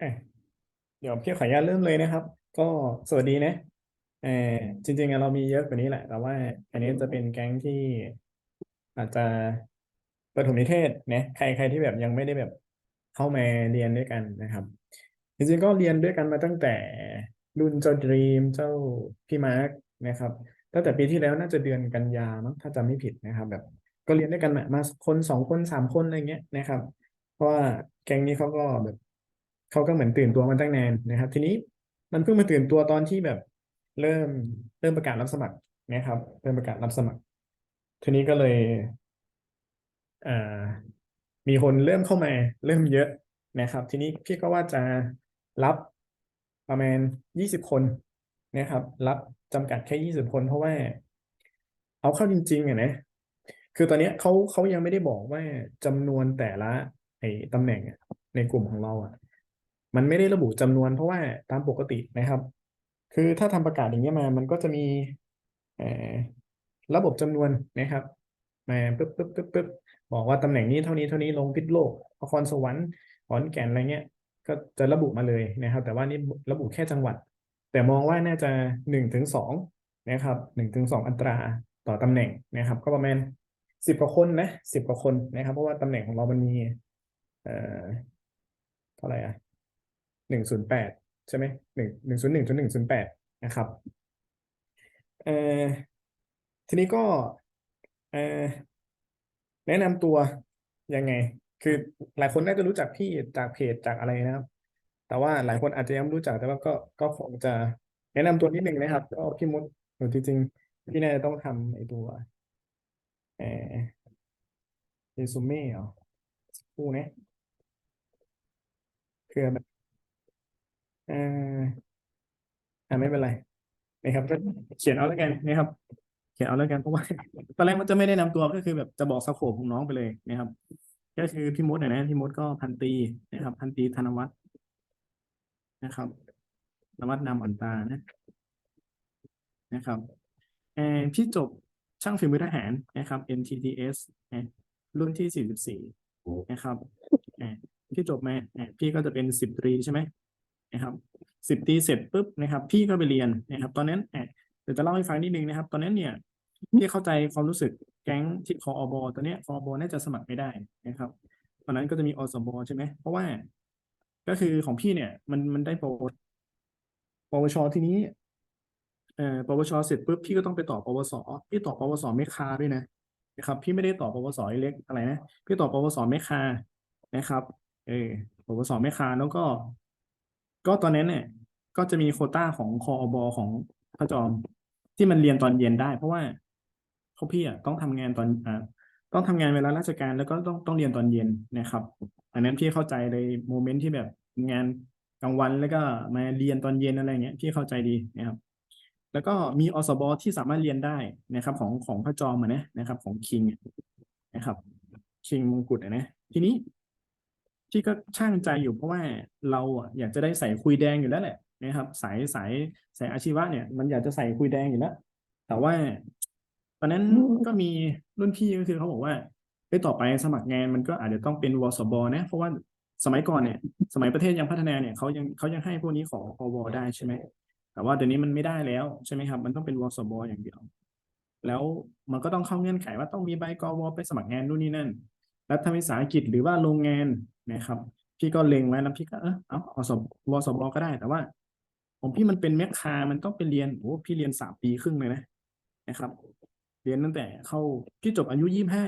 อะเดี๋ยวพี่ขออนุญาตเริ่มเลยนะครับ ก็สวัสดีนะเออจริงๆอะเรามีเยอะกว่านี้แหละ แต่ว่า อันนี้จะเป็นแก๊งที่อาจจะประถมนิเทศนะใครใครที่แบบยังไม่ได้แบบเข้ามาเรียนด้วยกันนะครับ จริงๆก็เรียนด้วยกันมาตั้งแต่รุ่นเจ้าดรีมเจ้าพี่มาร์กนะครับตั้งแต่ปีที่แล้วน่าจะเดือนกันยามั้งถ้าจำไม่ผิดนะครับ แบบ ก็เรียนด้วยกันมามาคนสองคนสามคนอะไรเงี้ยนะครับ เพราะว่าแก๊งนี้เขาก็แบบ เขาก็เหมือนตื่นตัวมาตั้งนานนะครับ ทีนี้มันเพิ่งมาตื่นตัวตอนที่แบบเริ่มเริ่มประกาศรับสมัครนะครับเริ่มประกาศรับสมัคร ทีนี้ก็เลยอ่ามีคนเริ่มเข้ามาเริ่มเยอะนะครับ ทีนี้พี่ก็ว่าจะรับประมาณยี่สิบคนนะครับ รับจำกัดแค่ยี่สิบคน เพราะว่า เอาเข้าจริงๆอะนะคือตอนนี้เขาเขายังไม่ได้บอกว่าจำนวนแต่ละไอ้ตำแหน่งในกลุ่มของเราอะ มันไม่ได้ระบุจำนวนเพราะว่าตามปกตินะครับ คือถ้าทำประกาศอย่างเงี้ยมา มันก็จะมีระบบจำนวนนะครับมาปึ๊บปึ๊บปึ๊บปึ๊บบอกว่าตำแหน่งนี้เท่านี้เท่านี้ลงพิษโลกนครสวรรค์ขอนแก่นอะไรเงี้ย ก็จะระบุมาเลยนะครับ แต่ว่านี่ระบุแค่จังหวัด แต่มองว่าน่าจะหนึ่งถึงสองนะครับหนึ่งถึงสองอัตราต่อตำแหน่งนะครับ ก็ประมาณสิบกว่าคนนะสิบกว่าคนนะครับ เพราะว่าตำแหน่งของเรามันมี เอ่อเท่าไหร่อะ หนึ่งศูนย์แปดใช่ไหมหนึ่งหนึ่งศูนย์หนึ่งจนหนึ่งศูนย์แปดนะครับเอ่อทีนี้ก็เอ่อแนะนำตัวยังไง คือหลายคนน่าจะรู้จักพี่จากเพจจากอะไรนะครับ แต่ว่าหลายคนอาจจะยังไม่รู้จักแต่ว่าก็ก็คงจะแนะนำตัวนิดหนึ่งนะครับ ก็พี่มดหรือจริงๆพี่น่าจะต้องทำไอ้ตัวเออเรซูเม่เหรอสักครู่นะคือแบบ เอ่ออ่าไม่เป็นไรนะครับ ก็เขียนเอาแล้วกันนะครับ เขียนเอาแล้วกันเพราะว่าตอนแรกมันจะไม่ได้นำตัวก็คือแบบจะบอกสโคปของน้องไปเลยนะครับ ก็คือพี่มดเนี่ยนะพี่มดก็พันตีนะครับ พันตีธนวัฒน์นะครับธนวัฒน์นามอ่อนตานะนะครับเออพี่จบช่างฝีมือทหารนะครับ NTTS นรุ่นที่สี่สิบสี่นะครับเอ่อพี่จบมาเอ่อพี่ก็จะเป็นสิบตรีใช่ไหม นะครับสิบตีเสร็จปุ๊บนะครับ พี่ก็ไปเรียนนะครับ ตอนนั้นเออเดี๋ยวจะเล่าให้ฟังนิดนึงนะครับ ตอนนั้นเนี่ยพี่เข้าใจความรู้สึกแก๊งที่คออบตอนนี้คออบน่าจะสมัครไม่ได้นะครับตอนนั้นก็จะมีอสมใช่ไหมเพราะว่า ก็คือของพี่เนี่ย มันมันได้ปวปวชทีนี้เอ่อปวชเสร็จปุ๊บพี่ก็ต้องไปต่อปวสพี่ต่อปวสไม่คาด้วยนะนะครับพี่ไม่ได้ต่อปวสเล็กอะไรนะพี่ต่อปวสไม่คานะครับ เออปวสไม่คาแล้วก็ ก็ตอนนั้นเนี่ย ก็จะมีโคต้าของคออบของพระจอมที่มันเรียนตอนเย็นได้ เพราะว่าพวกพี่อะต้องทำงานตอนอ่าต้องทำงานเวลาราชการแล้วก็ต้องต้องเรียนตอนเย็นนะครับ อันนั้นพี่เข้าใจในโมเมนต์ที่แบบงานกลางวันแล้วก็มาเรียนตอนเย็นอะไรเงี้ยพี่เข้าใจดีนะครับ แล้วก็มีอสบที่สามารถเรียนได้นะครับ ของของพระจอมอะนะนะครับ ของคิงนะครับ คิงมงกุฎอะนะทีนี้ พี่ก็ช่างใจอยู่เพราะว่าเราอะอยากจะได้ใส่คุยแดงอยู่แล้วแหละนะครับสายสายสายอาชีวะเนี่ย มันอยากจะใส่คุยแดงอยู่แล้วแต่ว่า ตอนนั้นก็มีรุ่นพี่ก็คือเขาบอกว่าไปต่อไปสมัครงานมันก็อาจจะต้องเป็นวสบนะ เพราะว่าสมัยก่อนเนี่ย สมัยประเทศยังพัฒนาเนี่ยเขายังเขายังให้พวกนี้ขออวได้ใช่ไหมแต่ว่าเดี๋ยวนี้มันไม่ได้แล้วใช่ไหมครับ มันต้องเป็นวสบอย่างเดียว แล้วมันก็ต้องเข้าเงื่อนไขว่าต้องมีใบกวไปสมัครงานนู่นนี่นั่น รัฐวิสาหกิจหรือว่าโรงงานนะครับ พี่ก็เล็งไว้แล้วพี่ก็เออเอาเอาสบวสบก็ได้แต่ว่าของพี่มันเป็นแมคคา มันต้องไปเรียนโอ้พี่เรียนสามปีครึ่งเลยนะนะครับ เรียนตั้งแต่เข้าพี่จบอายุยี่ห้า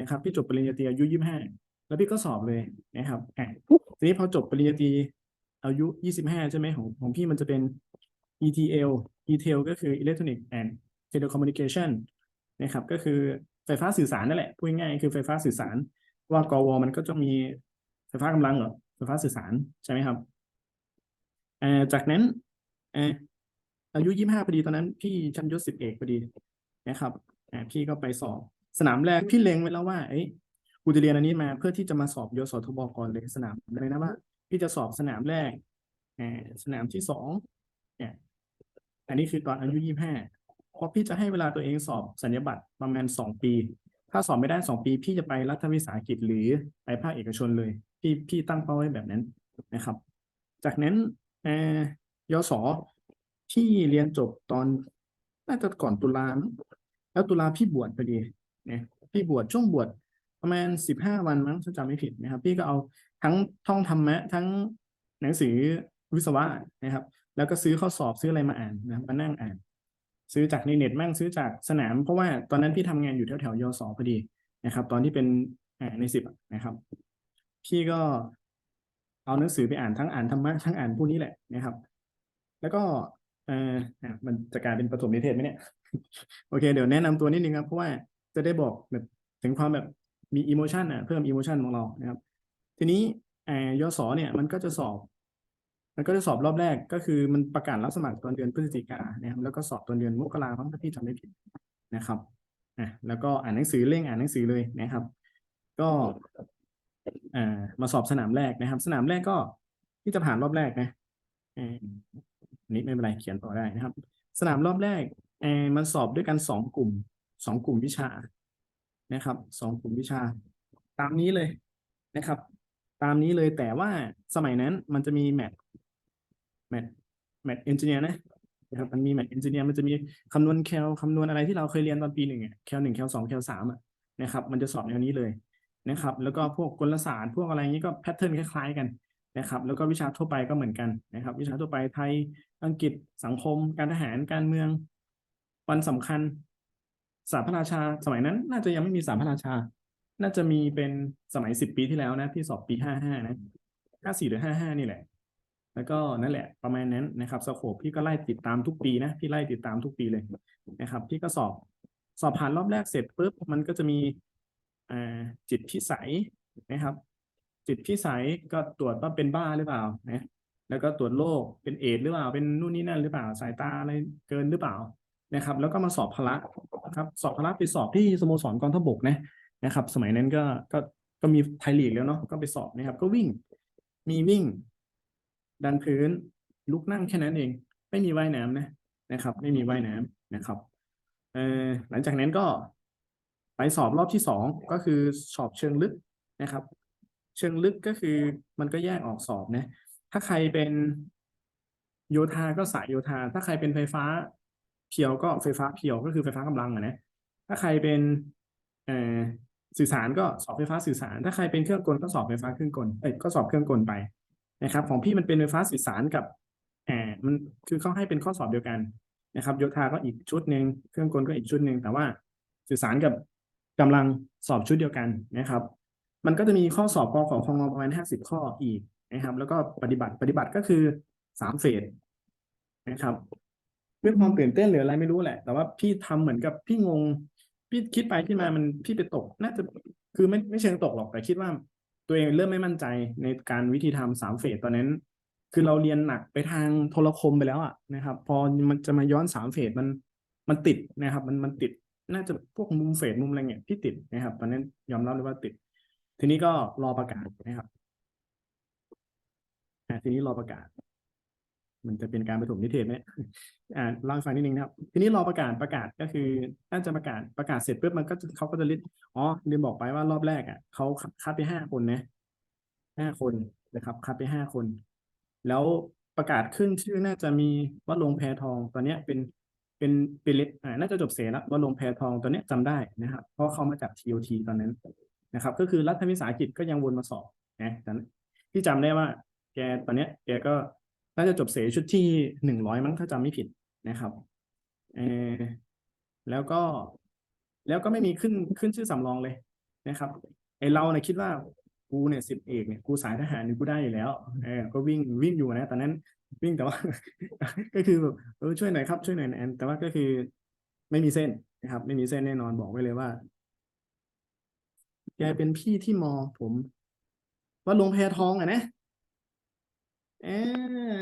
นะครับ พี่จบปริญญาตรีอายุยี่ห้าแล้วพี่ก็สอบเลยนะครับอะทีนี้พอจบปริญญาตรีอายุยี่สิบห้าใช่ไหมของของพี่มันจะเป็น ETL ETL ก็คือ Electronic and Telecommunication นะครับ ก็คือ ไฟฟ้าสื่อสารนั่นแหละพูดง่ายคือไฟฟ้าสื่อสารว่ากวมันก็จะมีไฟฟ้ากำลังเหรอไฟฟ้าสื่อสารใช่ไหมครับจากนั้นอายุยี่ห้าพอดีตอนนั้น พี่ชั้นยศสิบเอกพอดีนะครับพี่ก็ไปสอบสนามแรกพี่เล็งไว้แล้วว่าเอ้ยกูจะเรียนอันนี้มาเพื่อที่จะมาสอบยศทบก่อนเลยสนามเลยนะว่า พี่จะสอบสนามแรกสนามที่สองเนี่ยอันนี้คือตอนอายุยี่ห้า ราะพี่จะให้เวลาตัวเองสอบสัญญาบัตรประมาณสองปี ถ้าสอบไม่ได้สองปี พี่จะไปรัฐวิสาหกิจหรือไปภาคเอกชนเลย พี่พี่ตั้งเป้าไว้แบบนั้นนะครับ จากนั้นเออยศที่เรียนจบตอนน่าจะก่อนตุลาแล้วตุลาพี่บวชพอดีเนี่ยพี่บวชช่วงบวชประมาณสิบห้าวันมั้งถ้าจำไม่ผิดนะครับ พี่ก็เอาทั้งท่องธรรมะทั้งหนังสือวิศวะนะครับ แล้วก็ซื้อข้อสอบซื้ออะไรมาอ่านนะครับมานั่งอ่าน ซื้อจากในเน็ตมั่งซื้อจากสนาม เพราะว่าตอนนั้นพี่ทำงานอยู่แถวแถวยศพอดีนะครับ ตอนที่เป็นอ่าในสิบนะครับ พี่ก็เอาหนังสือไปอ่านทั้งอ่านธรรมะทั้งอ่านพวกนี้แหละนะครับ แล้วก็เอออะมันจะกลายเป็นประถมนิเทศไหมเนี่ย โอเค เดี๋ยวแนะนำตัวนิดนึงครับ เพราะว่าจะได้บอกแบบถึงความแบบมีอิโมชันอะเพิ่มอิโมชันของเรานะครับ ทีนี้ยศเนี่ยมันก็จะสอบ มันก็จะสอบรอบแรกก็คือมันประกาศรับสมัครตอนเดือนพฤศจิกานะครับแล้วก็สอบตอนเดือนมกราคมถ้าพี่จำไม่ผิดนะครับอะแล้วก็อ่านหนังสือเร่งอ่านหนังสือเลยนะครับ ก็อ่ามาสอบสนามแรกนะครับ สนามแรกก็ที่จะผ่านรอบแรกนะอันนี้ไม่เป็นไรเขียนต่อได้นะครับ สนามรอบแรกเอมันสอบด้วยกันสองกลุ่มสองกลุ่มวิชานะครับสองกลุ่มวิชา ตามนี้เลยนะครับ ตามนี้เลยแต่ว่าสมัยนั้นมันจะมีแมท แมทแมทเอนจิเนียร์นะนะครับมันมีแมทเอนจิเนียร์มันจะมีคำนวณแคลคำนวณอะไรที่เราเคยเรียนตอนปีหนึ่งอะแคลหนึ่งแคลสองแคลสามอะนะครับ มันจะสอบแนวนี้เลยนะครับ แล้วก็พวกกลศาสตร์พวกอะไรอย่างนี้ก็แพทเทิร์นคล้ายๆกันนะครับ แล้วก็วิชาทั่วไปก็เหมือนกันนะครับ วิชาทั่วไปไทยอังกฤษสังคม การทหารการเมือง วันสำคัญสาพระราชาสมัยนั้น น่าจะยังไม่มีสาพระราชา น่าจะมีเป็นสมัยสิบปีที่แล้วนะพี่สอบปีห้าห้านะห้าสี่หรือห้าห้านี่แหละ แล้วก็นั่นแหละประมาณนั้นนะครับสโคปพี่ก็ไล่ติดตามทุกปีนะพี่ไล่ติดตามทุกปีเลยนะครับ พี่ก็สอบสอบผ่านรอบแรกเสร็จปุ๊บมันก็จะมีจิตพิสัยนะครับ จิตพิสัยก็ตรวจว่าเป็นบ้าหรือเปล่านะแล้วก็ตรวจโรคเป็นเอดหรือเปล่า เป็นนู่นนี่นั่นหรือเปล่าสายตาอะไรเกินหรือเปล่านะครับ แล้วก็มาสอบพละนะครับ สอบพละไปสอบที่สโมสรกองทัพบกนะนะครับ สมัยนั้นก็ก็ก็มีไทยลีกแล้วเนาะก็ไปสอบนะครับ ก็วิ่งมีวิ่ง ดันพื้นลุกนั่งแค่นั้นเอง ไม่มีว่ายน้ำนะนะครับ ไม่มีว่ายน้ำนะครับเอ่อหลังจากนั้นก็ไปสอบรอบที่สองก็คือสอบเชิงลึกนะครับ เชิงลึกก็คือมันก็แยกออกสอบนะ ถ้าใครเป็นโยธาก็สายโยธา ถ้าใครเป็นไฟฟ้าเพียวก็ไฟฟ้าเพียวก็คือไฟฟ้ากำลังอะนะถ้าใครเป็นเอ่อสื่อสารก็สอบไฟฟ้าสื่อสาร ถ้าใครเป็นเครื่องกลก็สอบไฟฟ้าเครื่องกลเอ้ยก็สอบเครื่องกลไป นะครับ ของพี่มันเป็นไฟฟ้าสื่อสารกับอ่ามันคือเขาให้เป็นข้อสอบเดียวกันนะครับโยธาก็อีกชุดหนึ่งเครื่องกลก็อีกชุดหนึ่งแต่ว่าสื่อสารกับกำลังสอบชุดเดียวกันนะครับ มันก็จะมีข้อสอบกอของคงประมาณห้าสิบข้ออีกนะครับ แล้วก็ปฏิบัติปฏิบัติก็คือสามเฟสนะครับด้วยความตื่นเต้นหรืออะไรไม่รู้แหละ แต่ว่าพี่ทำเหมือนกับพี่งง พี่คิดไปคิดมามันพี่ไปตก น่าจะคือไม่ไม่เชิงตกหรอกแต่คิดว่า ตัวเองเริ่มไม่มั่นใจในการวิธีทำสามเฟสตอนนั้น คือเราเรียนหนักไปทางโทรคมไปแล้วอะนะครับ พอมันจะมาย้อนสามเฟสมันมันติดนะครับ มันมันติดน่าจะพวกมุมเฟสมุมอะไรเงี้ยที่ติดนะครับ ตอนนั้นยอมรับเลยว่าติด ทีนี้ก็รอประกาศนะครับทีนี้รอประกาศ มันจะเป็นการประถมนิเทศไหมอ่าเล่าให้ฟังนิดนึงนะครับ ทีนี้รอประกาศประกาศก็คือน่าจะประกาศประกาศเสร็จปุ๊บมันก็เขาก็จะลิสต์อ๋อลืมบอกไปว่ารอบแรกอะเขาคัดไปห้าคนนะห้าคนนะครับ คัดไปห้าคน แล้วประกาศขึ้นชื่อน่าจะมีวัดลงแพทองตอนเนี้ยเป็นเป็นเป็นเลอ่าน่าจะจบเสร็จแล้ววัดลงแพทองตอนเนี้ยจำได้นะครับ เพราะเขามาจาก TOT ตอนนั้นนะครับ ก็คือรัฐวิสาหกิจก็ยังวนมาสอบนะที่จำได้ว่า แกตอนเนี้ยแกก็ น่าจะจบเสชุดที่หนึ่งร้อยมั้งถ้าจำไม่ผิดนะครับเออแล้วก็แล้วก็ไม่มีขึ้นขึ้นชื่อสำรองเลยนะครับไอเราเนี่ยคิดว่ากูเนี่ยสิบเอกเนี่ยกูสายทหารเนี่ยกูได้อยู่แล้วเออก็วิ่งวิ่งอยู่นะตอนนั้นวิ่งแต่ว่า ก็คือแบบเออช่วยหน่อยครับช่วยหน่อยแอนแต่ว่าก็คือไม่มีเส้นนะครับ ไม่มีเส้นแน่นอนบอกไว้เลยว่าแกเป็นพี่ที่มอผม ว่าลงแพทองอะนะ เออ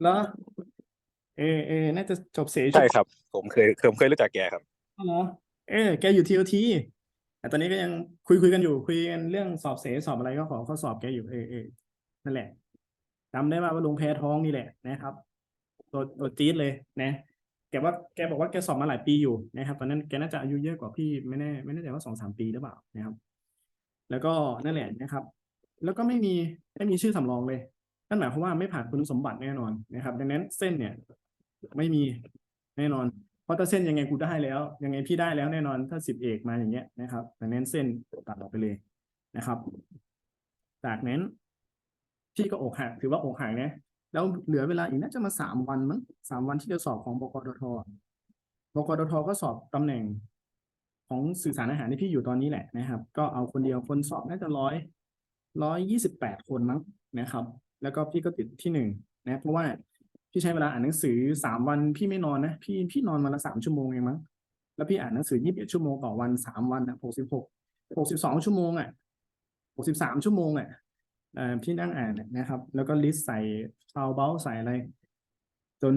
เหรอ เออเออน่าจะจบเสชุดใช่ครับ ผมเคยเคยผมเคยรู้จักแกครับอ๋อเหรอเออ แกอยู่ทีโอทีแต่ตอนนี้ก็ยังคุยคุยกันอยู่ คุยกันเรื่องสอบเสสอบอะไรก็ขอข้อสอบแกอยู่เออเออนั่นแหละจำได้ว่าว่าลงแพทองนี่แหละนะครับตัวตัวจี๊ดเลยนะ แกว่าแกบอกว่าแกสอบมาหลายปีอยู่นะครับ ตอนนั้นแกน่าจะอายุเยอะกว่าพี่ไม่แน่ไม่แน่ใจว่าสองสามปีหรือเปล่านะครับ แล้วก็นั่นแหละนะครับ แล้วก็ไม่มีไม่มีชื่อสำรองเลย นั่นหมายความว่าไม่ผ่านคุณสมบัติแน่นอนนะครับ ดังนั้นเส้นเนี่ยไม่มีแน่นอน เพราะถ้าเส้นยังไงกูได้แล้ว ยังไงพี่ได้แล้วแน่นอนถ้าสิบเอกมาอย่างเงี้ยนะครับ ดังนั้นเส้นตัดออกไปเลยนะครับ จากนั้นพี่ก็อกหักถือว่าอกหักนะแล้วเหลือเวลาอีกน่าจะมาสามวันมั้งสามวันที่จะสอบของบกดทบกดทก็สอบตำแหน่งของสื่อสารอาหารที่พี่อยู่ตอนนี้แหละนะครับ ก็เอาคนเดียวคนสอบน่าจะร้อยร้อยยี่สิบแปดคนมั้งนะครับ แล้วก็พี่ก็ติดที่หนึ่งนะเพราะว่าพี่ใช้เวลาอ่านหนังสือสามวันพี่ไม่นอนนะพี่พี่นอนวันละสามชั่วโมงเองมั้งแล้วพี่อ่านหนังสือยี่สิบเอ็ดชั่วโมงต่อวันสามวันนะหกสิบหกหกสิบสองชั่วโมงอะหกสิบสามชั่วโมงอะพี่นั่งอ่านนะครับ แล้วก็ลิสต์ใส่ซาวเบลใส่อะไร จน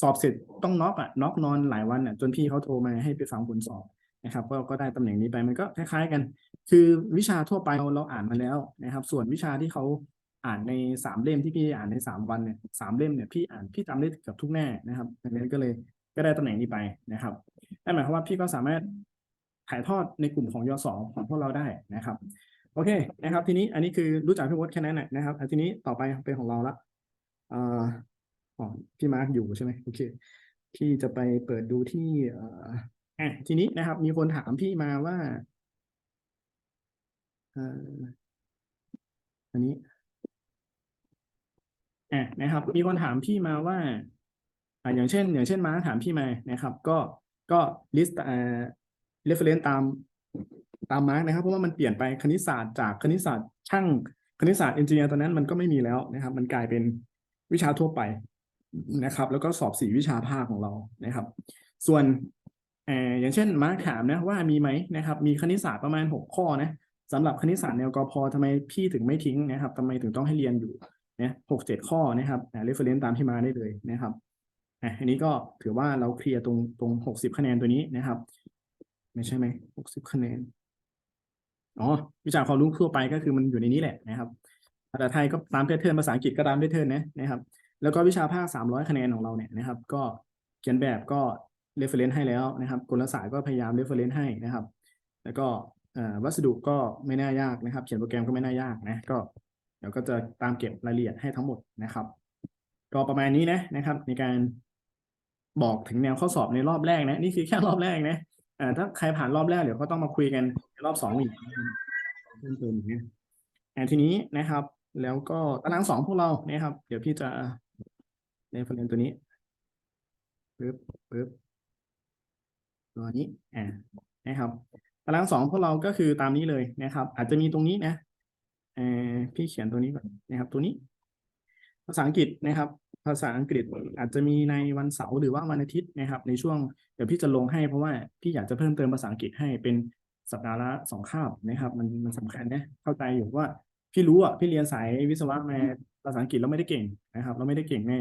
สอบเสร็จต้องน็อกอะน็อกนอนหลายวันอะ จนพี่เขาโทรมาให้ไปฟังผลสอบนะครับก็ก็ได้ตำแหน่งนี้ไปมันก็คล้าย ๆ กัน คือวิชาทั่วไปเราเราอ่านมาแล้วนะครับ ส่วนวิชาที่เขา อ่านในสามเล่มที่พี่อ่านในสามวันเนี่ยสามเล่มเนี่ยพี่อ่านพี่จำได้เกือบทุกแน่นะครับดังนั้นก็เลยก็ได้ตำแหน่งนี้ไปนะครับนั่นหมายความว่าพี่ก็สามารถถ่ายทอดในกลุ่มของยศของพวกเราได้นะครับ โอเคนะครับ ทีนี้อันนี้คือรู้จักพี่วศแค่นั้นแหละนะครับทีนี้ต่อไปเป็นของเราละอ๋อพี่มาร์กอยู่ใช่ไหมโอเคพี่จะไปเปิดดูที่อะทีนี้นะครับ มีคนถามพี่มาว่าอ่ออันนี้ อะนะครับ มีคนถามพี่มาว่าอ่าอย่างเช่น อย่างเช่นมาถามพี่มานะครับ ก็ก็ลิสต์เอ่อ reference ตามตามมาร์กนะครับ เพราะว่ามันเปลี่ยนไปคณิตศาสตร์จากคณิตศาสตร์ช่างคณิตศาสตร์เอนจิเนียร์ตอนนั้นมันก็ไม่มีแล้วนะครับ มันกลายเป็นวิชาทั่วไปนะครับ แล้วก็สอบสี่วิชาภาคของเรานะครับ ส่วนเอ่ออย่างเช่นมาร์คถามนะว่ามีไหมนะครับ มีคณิตศาสตร์ประมาณหกข้อนะสำหรับคณิตศาสตร์แนวกพทำไมพี่ถึงไม่ทิ้งนะครับทำไมถึงต้องให้เรียนอยู่ นะหกเจ็ดข้อนะครับอ่าเรฟเฟรนซ์ตามที่มาได้เลยนะครับอะอันนี้ก็ถือว่าเราเคลียร์ตรงตรงหกสิบคะแนนตัวนี้นะครับ ไม่ใช่ไหมหกสิบคะแนนอ๋อวิชาความรู้ทั่วไปก็คือมันอยู่ในนี้แหละนะครับภาษาไทยก็ตามเพจเทิร์นภาษาอังกฤษก็ตามเพจเทิร์นนะนะครับ แล้วก็วิชาภาคสามร้อยคะแนนของเราเนี่ยนะครับ ก็เขียนแบบก็ reference ให้แล้วนะครับกลศาสตร์ก็พยายาม reference ให้นะครับ แล้วก็วัสดุก็ไม่น่ายากนะครับ เขียนโปรแกรมก็ไม่น่ายากนะ ก็ เดี๋ยวก็จะตามเก็บรายละเอียดให้ทั้งหมดนะครับ ก็ประมาณนี้นะนะครับ ในการบอกถึงแนวข้อสอบในรอบแรกนะ นี่คือแค่รอบแรกนะอ่าถ้าใครผ่านรอบแรกเดี๋ยวก็ต้องมาคุยกันรอบสองอีกเพิ่มเติมอีกนะอ่าทีนี้นะครับ แล้วก็ตารางสองพวกเรานะครับ เดี๋ยวพี่จะในฟ e เ e ตัวนี้ปึ๊บปึ๊บตัวนี้อ่านะครับตารางสองพวกเราก็คือตามนี้เลยนะครับ อาจจะมีตรงนี้นะ เอพี่เขียนตัวนี้ก่อนนะครับ ตัวนี้ ภาษาอังกฤษนะครับ ภาษาอังกฤษอาจจะมีในวันเสาร์หรือว่าวันอาทิตย์นะครับ ในช่วงเดี๋ยวพี่จะลงให้เพราะว่าพี่อยากจะเพิ่มเติมภาษาอังกฤษให้เป็นสัปดาห์ละสองคาบนะครับ มันมันสำคัญนะเข้าใจอยู่ว่าพี่รู้อะพี่เรียนสายวิศวะมาภาษาอังกฤษแล้วไม่ได้เก่งนะครับ เราไม่ได้เก่งแน่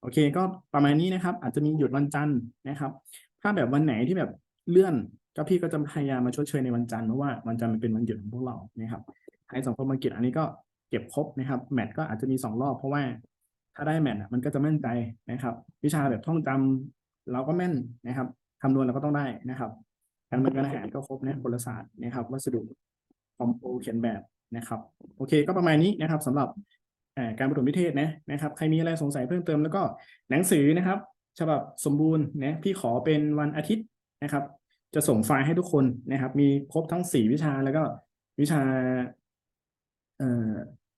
โอเค ก็ประมาณนี้นะครับ อาจจะมีหยุดวันจันทร์นะครับ ถ้าแบบวันไหนที่แบบเลื่อนก็พี่ก็จะพยายามมาชดเชยในวันจันทร์เพราะว่าวันจันทร์มันเป็นวันหยุดของพวกเรานะครับ ให้สังคมอังกฤษอันนี้ก็เก็บครบนะครับแมทก็อาจจะมีสองรอบเพราะว่าถ้าได้แมทมันก็จะมั่นใจนะครับ วิชาแบบท่องจำเราก็แม่นนะครับคำนวณเราก็ต้องได้นะครับการเมืองการอาหารก็ครบนะพลศาสตร์นะครับ วัสดุคอมโพเขียนแบบนะครับ โอเค ก็ประมาณนี้นะครับสำหรับการประถมนิเทศนะนะครับ ใครมีอะไรสงสัยเพิ่มเติมแล้วก็หนังสือนะครับ ฉบับสมบูรณ์นะพี่ขอเป็นวันอาทิตย์นะครับ จะส่งไฟล์ให้ทุกคนนะครับ มีครบทั้งสี่วิชาแล้วก็วิชา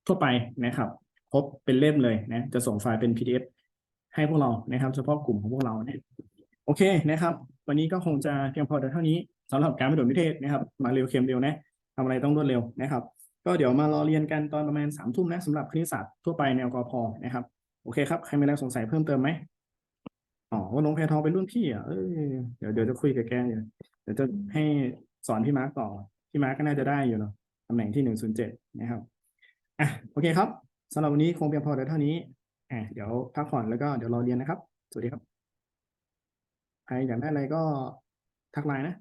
ทั่วไปนะครับครบเป็นเล่มเลยนะจะส่งไฟล์เป็น PDF ให้พวกเรานะครับ เฉพาะกลุ่มของพวกเราเนี่ยโอเคนะครับ วันนี้ก็คงจะเพียงพอแต่เท่านี้สำหรับการประถมนิเทศนะครับ มาเร็วเค็มเร็วนะทำอะไรต้องรวดเร็วนะครับ ก็เดี๋ยวมารอเรียนกันตอนประมาณสามทุ่มนะสำหรับคณิตศาสตร์ทั่วไปแนวกพนะครับโอเคครับใครมีอะไรสงสัยเพิ่มเติมไหมอ๋อว่าน้องแพทองเป็นรุ่นพี่อะเออเดี๋ยวเดี๋ยวจะคุยกับแกอยู่เดี๋ยวจะให้สอนพี่มาร์กต่อพี่มาร์กก็น่าจะได้อยู่เนาะำแหน่งที่หนึ่งศูนย์เจ็ดนะครับอะโอเคครับสำหรับวันนี้คงเพียงพอแต่เท่านี้อะเดี๋ยวพักผ่อนแล้วก็เดี๋ยวรอเรียนนะครับ สวัสดีครับ ใครอยากได้อะไรก็ทักไลน์นะ